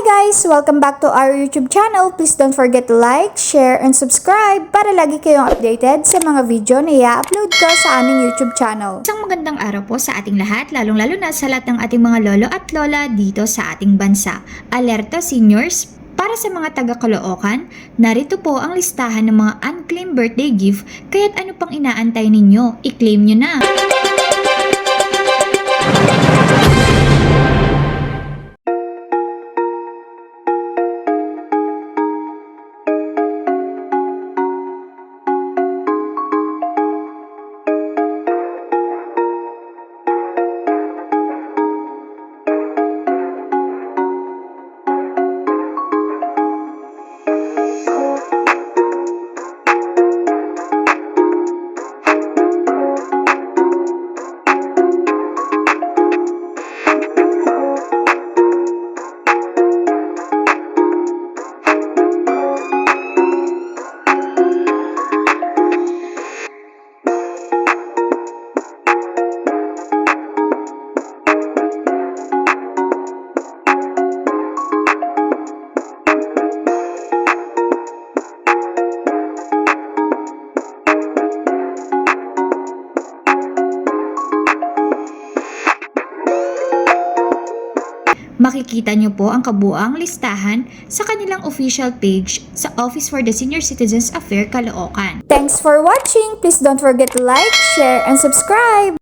guys! Welcome back to our YouTube channel. Please don't forget to like, share, and subscribe para lagi kayong updated sa mga video na i-upload ko sa aming YouTube channel. Isang magandang araw po sa ating lahat, lalong-lalo na sa lahat ng ating mga lolo at lola dito sa ating bansa. Alerto seniors, para sa mga taga-Caloocan, narito po ang listahan ng mga unclaimed birthday gift, kaya't ano pang inaantay ninyo? I-claim nyo na! Makikita nyo po ang kabuang listahan sa kanilang official page sa Office for the Senior Citizens Affair Caloocan. Thanks for watching! Please don't forget to like, share, and subscribe!